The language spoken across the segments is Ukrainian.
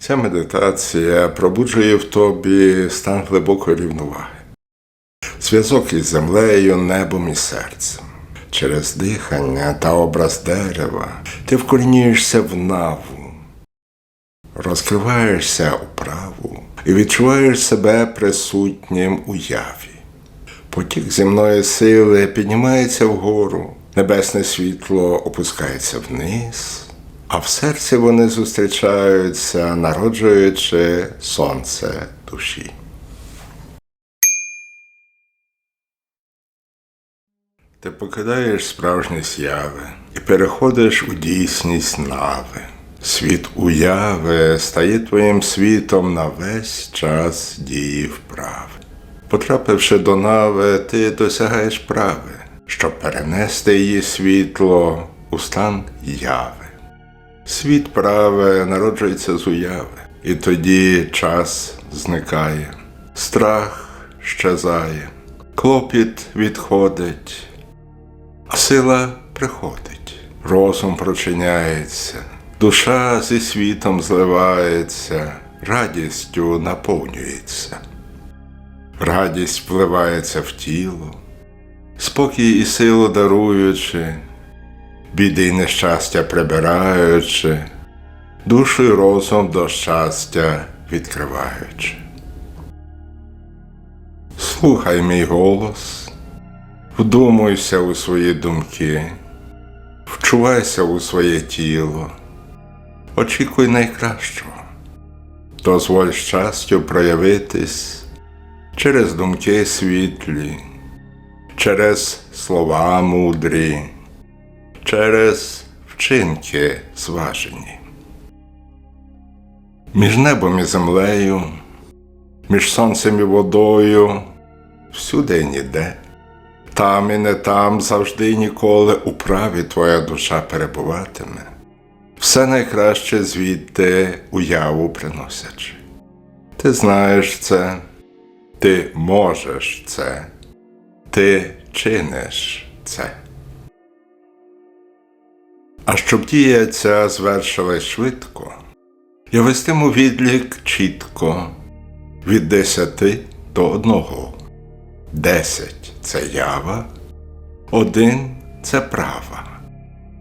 Ця медитація пробуджує в тобі стан глибокої рівноваги, зв'язок із землею, небом і серцем. Через дихання та образ дерева ти вкорінюєшся в наву, розкриваєшся у праву і відчуваєш себе присутнім у яві. Потік земної сили піднімається вгору, небесне світло опускається вниз, а в серці вони зустрічаються, народжуючи сонце душі. Ти покидаєш справжні зяви і переходиш у дійсність нави. Світ уяви стає твоїм світом на весь час дії вправи. Потрапивши до нави, ти досягаєш прави, щоб перенести її світло у стан яви. Світ праве народжується з уяви, і тоді час зникає, страх щезає, клопіт відходить, сила приходить, розум прочиняється, душа зі світом зливається, радістю наповнюється. Радість впливається в тіло, спокій і силу даруючи, біди й нещастя прибираючи, душу й розум до щастя відкриваючи. Слухай мій голос, вдумуйся у свої думки, вчувайся у своє тіло, очікуй найкращого, дозволь щастю проявитись через думки світлі, через слова мудрі, через вчинки зважені. Між небом і землею, між сонцем і водою, всюди і ніде, там і не там завжди і ніколи у праві твоя душа перебуватиме, все найкраще звідти уяву приносячи. Ти знаєш це. Ти можеш це, ти чиниш це. А щоб дія ця звершилась швидко, я вестиму відлік чітко від десяти до одного. Десять це ява, один це права,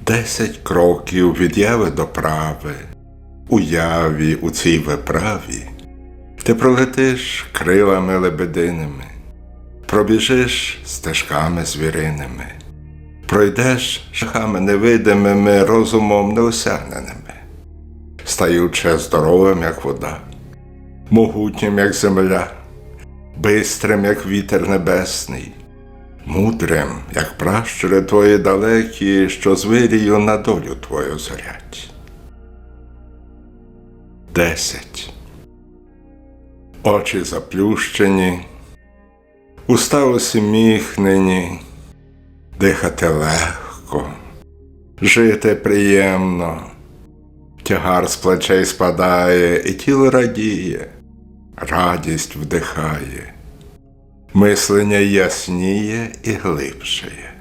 десять кроків від яви до прави, у яві у цій виправі. Ти пролетиш крилами лебединими, пробіжиш стежками звіриними, пройдеш шляхами невидимими, розумом неосягненими, стаючи здоровим, як вода, могутнім, як земля, бистрим, як вітер небесний, мудрим, як пращури твої далекі, що з вирію на долю твою зорять. Десять очі заплющені, уста усміхнені, дихати легко, жити приємно, тягар з плечей спадає, і тіло радіє, радість вдихає, мислення ясніє і глибшає.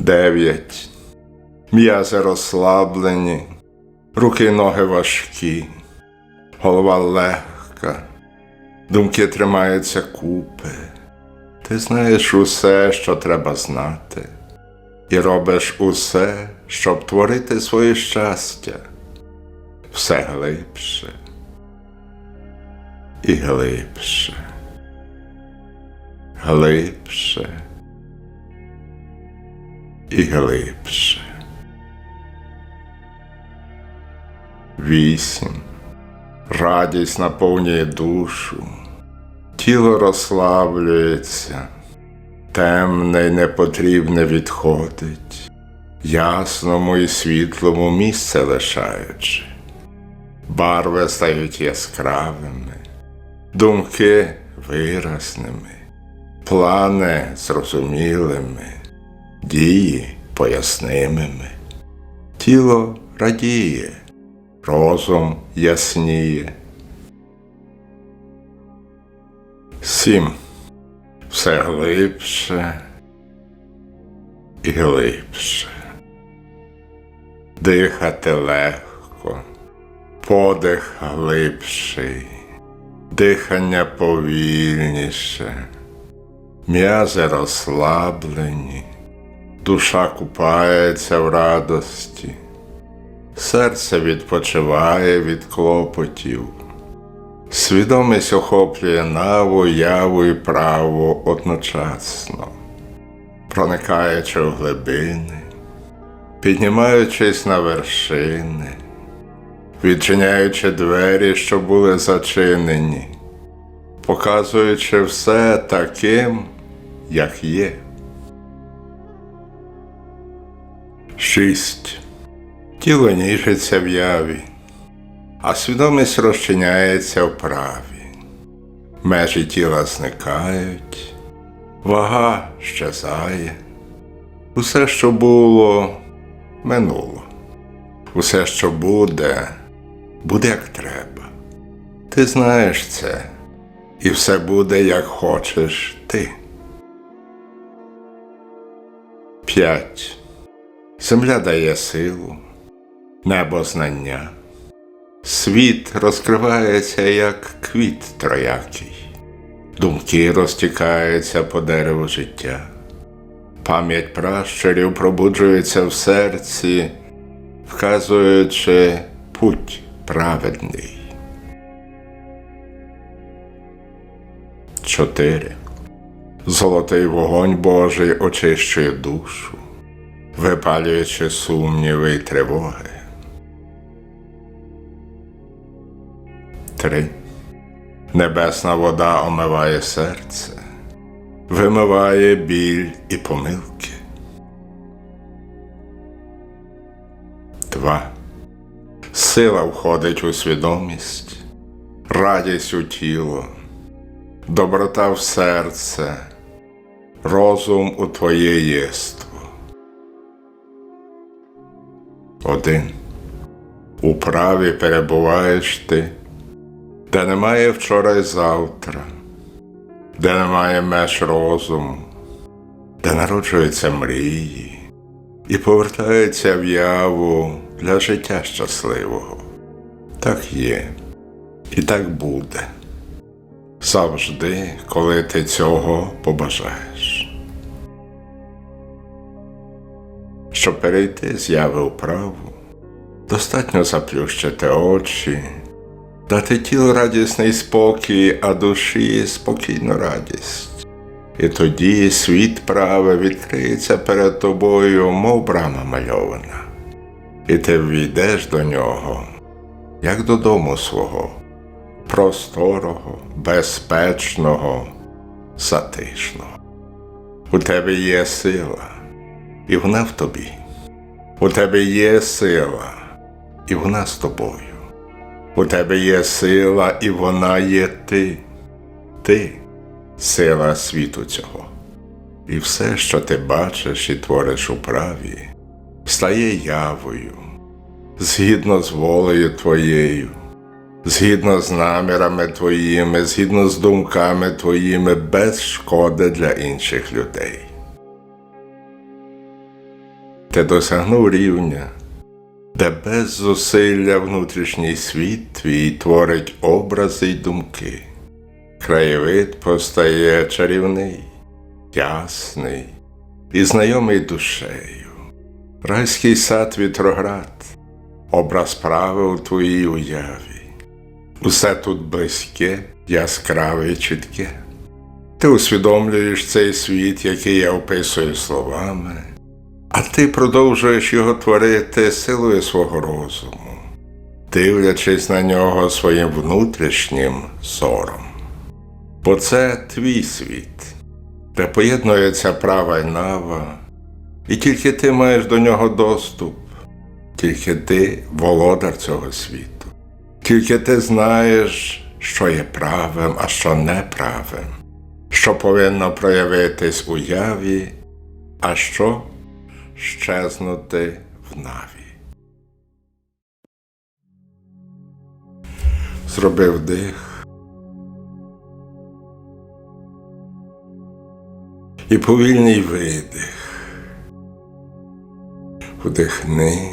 Дев'ять. М'язи розслаблені, руки ноги важкі голова легка, думки тримаються купи. Ти знаєш усе, що треба знати, і робиш усе, щоб творити своє щастя, все глибше. І глибше, глибше. І глибше. Вісім. Радість наповнює душу, тіло розслаблюється, темне й непотрібне відходить, ясному і світлому місце лишаючи, барви стають яскравими, думки виразними, плани зрозумілими, дії пояснимими, тіло радіє розум ясніє. Сім. Все глибше і глибше. Дихати легко, подих глибший, дихання повільніше, м'язи розслаблені, душа купається в радості, серце відпочиває від клопотів. Свідомість охоплює наву, яву і праву одночасно, проникаючи в глибини, піднімаючись на вершини, відчиняючи двері, що були зачинені, показуючи все таким, як є. Шість. Тіло ніжиться в яві а свідомість розчиняється в праві. Межі тіла зникають, вага щезає. Усе, що було, минуло. Усе, що буде, буде як треба. Ти знаєш це, і все буде, як хочеш ти. П'ять. Земля дає силу, небо знання. Світ розкривається, як квіт троякий, думки розтікаються по дереву життя, пам'ять пращурів пробуджується в серці, вказуючи путь праведний. Чотири. Золотий вогонь Божий очищує душу, випалюючи сумніви й тривоги. Три. Небесна вода омиває серце, вимиває біль і помилки. Два. Сила входить у свідомість, радість у тіло, доброта в серце, розум у твоє єство. Один. У праві перебуваєш ти де немає вчора і завтра, де немає меж розуму, де народжуються мрії і повертаються в яву для життя щасливого. Так є, і так буде. Завжди, коли ти цього побажаєш. Щоб перейти з яви у праву, достатньо заплющити очі дати тілу радісний спокій, а душі спокійну радість. І тоді світ праве відкриється перед тобою, мов брама мальована, і ти ввійдеш до нього, як додому свого, просторого, безпечного, затишного. У тебе є сила, і вона в тобі. У тебе є сила, і вона з тобою. У тебе є сила, і вона є ти, ти сила світу цього. І все, що ти бачиш і твориш у праві, стає явою, згідно з волею твоєю, згідно з намірами твоїми, згідно з думками твоїми, без шкоди для інших людей. Ти досягнув рівня де без зусилля внутрішній світ твій творить образи й думки. Краєвид постає чарівний, ясний і знайомий душею. Райський сад вітроград, образ прави у твоїй уяві. Усе тут близьке, яскраве і чітке. Ти усвідомлюєш цей світ, який я описую словами. А ти продовжуєш його творити силою свого розуму, дивлячись на нього своїм внутрішнім зором. Бо це твій світ, де поєднується права й нава, і тільки ти маєш до нього доступ, тільки ти володар цього світу, тільки ти знаєш, що є правим, а що неправим, що повинно проявитись у яві, а що щезнути в наві. Зробив дих і повільний видих. Вдихни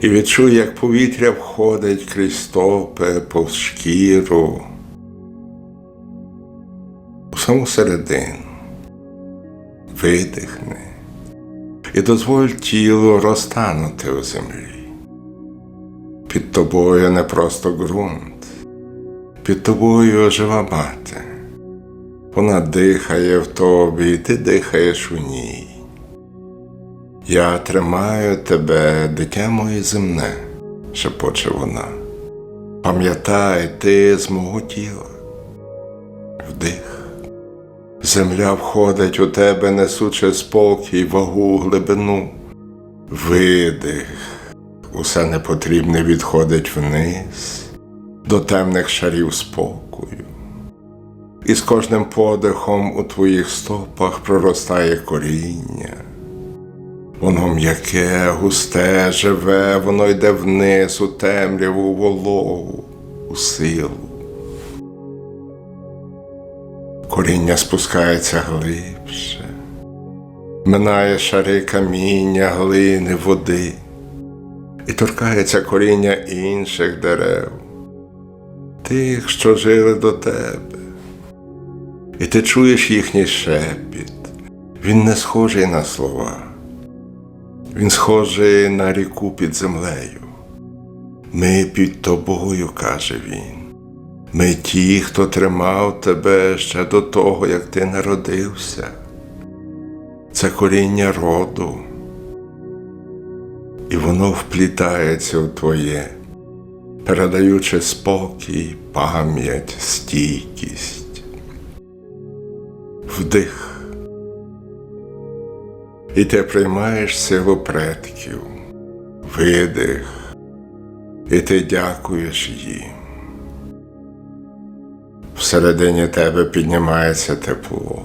І відчуй, як повітря входить крізь стопи, повз шкіру, у саму середину. Видихни і дозволь тілу розтанути у землі. Під тобою не просто ґрунт, під тобою жива мати. Вона дихає в тобі, і ти дихаєш у ній. Я тримаю тебе, дитя моє земне, шепоче вона. Пам'ятай ти з мого тіла. Вдих. Земля входить у тебе, несучи спокій, вагу, глибину. Видих. Усе непотрібне відходить вниз, до темних шарів спокою. І з кожним подихом у твоїх стопах проростає коріння. Воно м'яке, густе, живе, воно йде вниз у темряву, у вологу, у силу. Коріння спускається глибше, минає шари каміння, глини, води і торкається коріння інших дерев, тих, що жили до тебе. І ти чуєш їхній шепіт. Він не схожий на слова, він схожий на ріку під землею. Ми під тобою, каже він. Ми ті, хто тримав тебе ще до того, як ти народився. Це коріння роду, і воно вплітається в твоє, передаючи спокій, пам'ять, стійкість, вдих. І ти приймаєш силу предків, видих, і ти дякуєш їм. Всередині тебе піднімається тепло,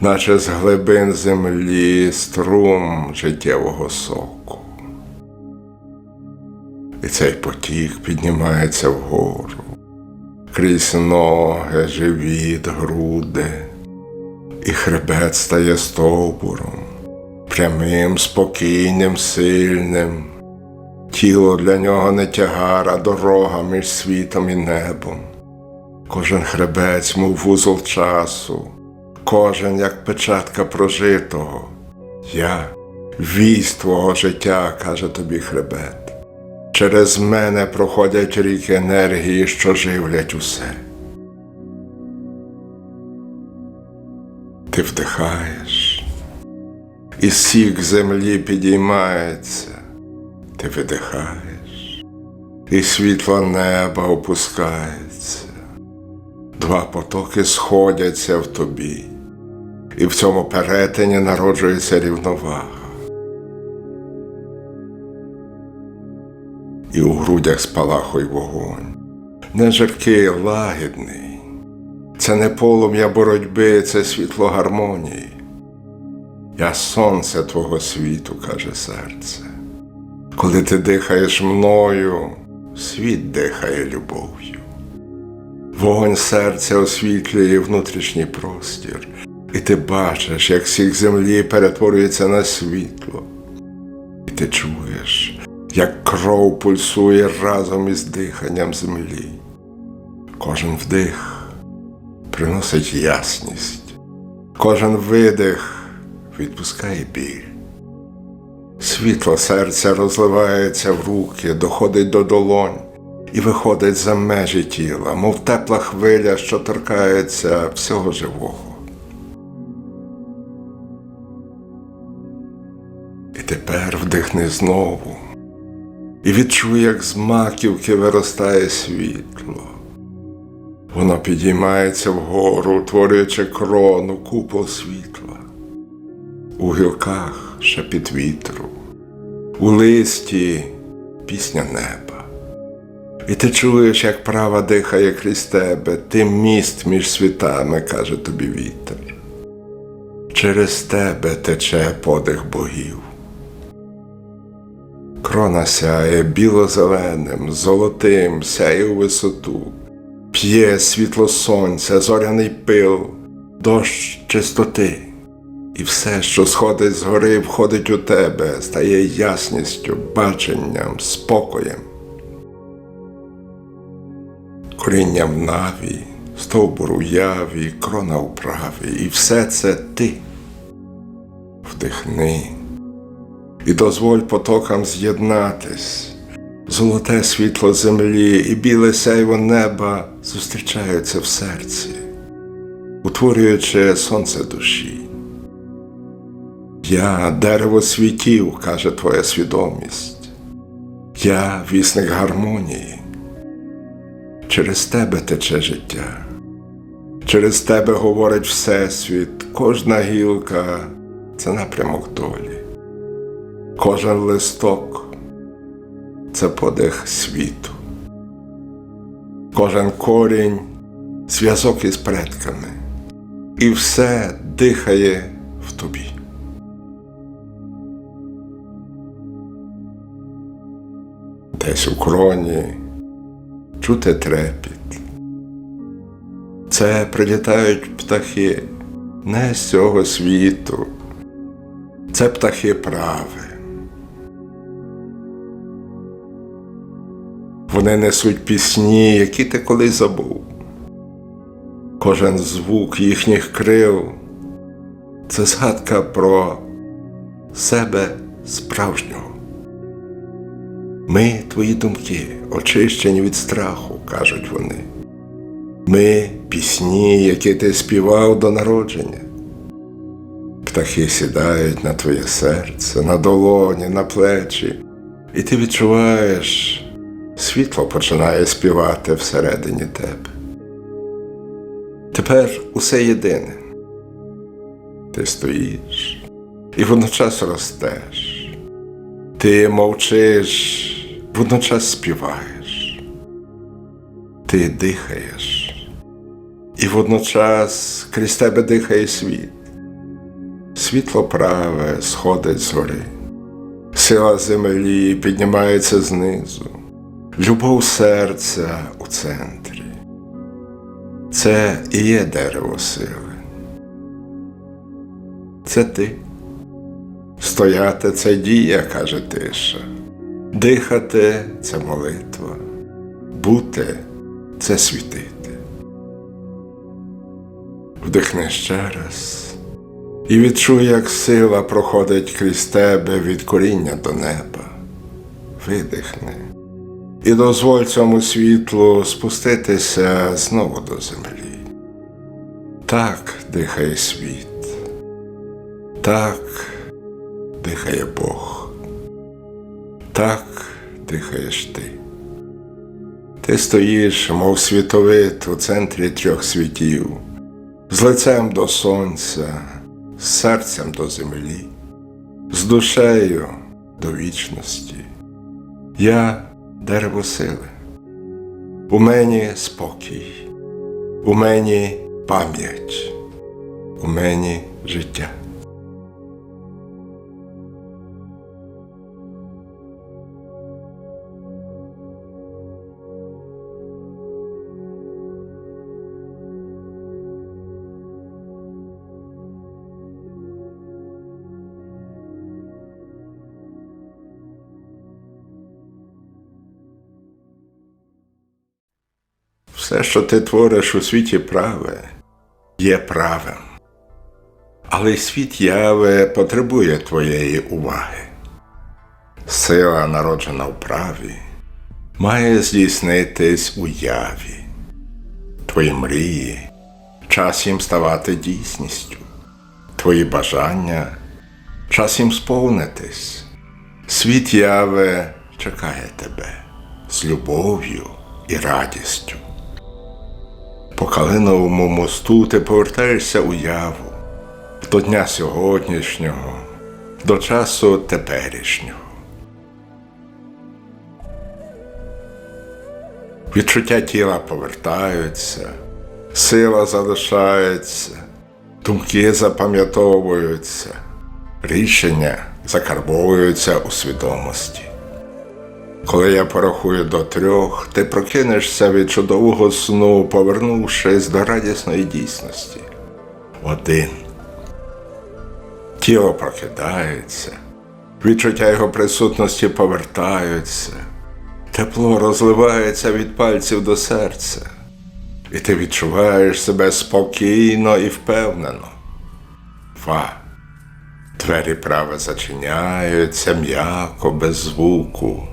наче з глибин землі струм життєвого соку. І цей потік піднімається вгору, крізь ноги, живіт, груди, і хребет стає стовбуром, прямим, спокійним, сильним. Тіло для нього не тягар, а дорога між світом і небом. Кожен хребець, мов вузол часу, кожен як печатка прожитого. Я вість твого життя, каже тобі хребет. Через мене проходять ріки енергії, що живлять усе. Ти вдихаєш, і сік землі підіймається, ти видихаєш, і світло неба опускається. Два потоки сходяться в тобі, і в цьому перетині народжується рівновага. І у грудях спалахує вогонь. Не жаркий, лагідний. Це не полум'я боротьби, це світло гармонії. Я сонце твого світу, каже серце. Коли ти дихаєш мною, світ дихає любов'ю. Вогонь серця освітлює внутрішній простір, і ти бачиш, як сік землі перетворюється на світло. І ти чуєш, як кров пульсує разом із диханням землі. Кожен вдих приносить ясність, кожен видих відпускає біль. Світло серця розливається в руки, доходить до долонь і виходить за межі тіла, мов тепла хвиля, що торкається всього живого. І тепер вдихни знову і відчуй, як з маківки виростає світло. Воно підіймається вгору, утворюючи крону, купол світла. У гілках шепіт вітру, у листі пісня неба. І ти чуєш, як права дихає крізь тебе, ти міст між світами, каже тобі вітер. Через тебе тече подих богів. Крона сяє біло-зеленим, золотим, сяє у висоту, п'є світло сонця, зоряний пил, дощ чистоти. І все, що сходить згори, входить у тебе, стає ясністю, баченням, спокоєм. Коріння в наві, стовбур у яві, крона у праві, і все це ти. Вдихни і дозволь потокам з'єднатись. Золоте світло землі і біле сяйво неба зустрічаються в серці, утворюючи сонце душі. Я дерево світів, каже твоя свідомість. Я вісник гармонії. Через тебе тече життя. Через тебе говорить Всесвіт, кожна гілка це напрямок долі. Кожен листок це подих світу. Кожен корінь зв'язок із предками. І все дихає в тобі. Десь у кроні чути трепіт. Це прилітають птахи не з цього світу. Це птахи прави. Вони несуть пісні, які ти колись забув. Кожен звук їхніх крил це згадка про себе справжнього. Ми твої думки, очищені від страху, кажуть вони. Ми пісні, які ти співав до народження. Птахи сідають на твоє серце, на долоні, на плечі, і ти відчуваєш, світло починає співати всередині тебе. Тепер усе єдине. Ти стоїш і водночас ростеш. Ти мовчиш, водночас співаєш. Ти дихаєш, і водночас крізь тебе дихає світ. Світло праве сходить згори, сила землі піднімається знизу, любов серця у центрі. Це і є дерево сили. Це ти. Стояти це дія, каже тиша. Дихати це молитва. Бути це світити. Вдихни ще раз і відчуй, як сила проходить крізь тебе від коріння до неба. Видихни. І дозволь цьому світлу спуститися знову до землі. Так дихає світ. Так дихає Бог. Так дихаєш ти. Ти стоїш, мов світовид у центрі трьох світів, з лицем до сонця, з серцем до землі, з душею до вічності. Я дерево сили. У мені спокій, у мені пам'ять, у мені життя. Все, що ти твориш у світі праве, є правим. Але світ яви потребує твоєї уваги. Сила, народжена в праві, має здійснитись у яві. Твої мрії, час їм ставати дійсністю, твої бажання, час їм сповнитись. Світ яви чекає тебе з любов'ю і радістю. По Калиновому мосту ти повертаєшся у яву до дня сьогоднішнього, до часу теперішнього. Відчуття тіла повертаються, сила залишається, думки запам'ятовуються, рішення закарбовуються у свідомості. Коли я порахую до трьох, ти прокинешся від чудового сну, повернувшись до радісної дійсності. Один. Тіло прокидається, відчуття його присутності повертаються, тепло розливається від пальців до серця, і ти відчуваєш себе спокійно і впевнено. Два. Двері право зачиняються м'яко, без звуку.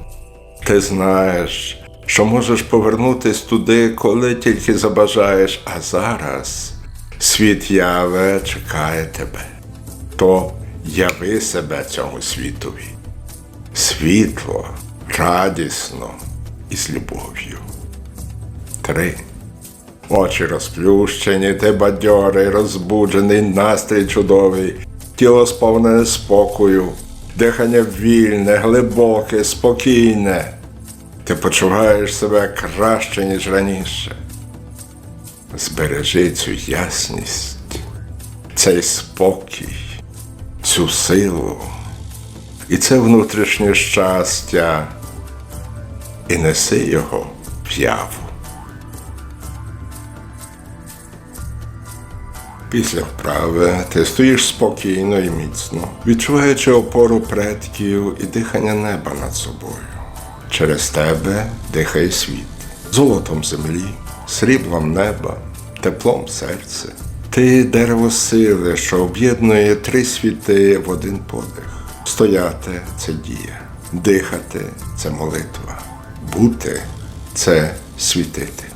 Ти знаєш, що можеш повернутись туди, коли тільки забажаєш, а зараз світ яве чекає тебе. То яви себе цьому світові. Світло, радісно і з любов'ю. Три. Очі розплющені, ти бадьорий, розбуджений, настрій чудовий, тіло сповнене спокою, дихання вільне, глибоке, спокійне. Ти почуваєш себе краще, ніж раніше. Збережи цю ясність, цей спокій, цю силу і це внутрішнє щастя, і неси його в яву. Після вправи ти стоїш спокійно і міцно, відчуваючи опору предків і дихання неба над собою. Через тебе дихає світ, золотом землі, сріблом неба, теплом серця. Ти дерево сили, що об'єднує три світи в один подих. Стояти це дія, дихати це молитва, бути це світити.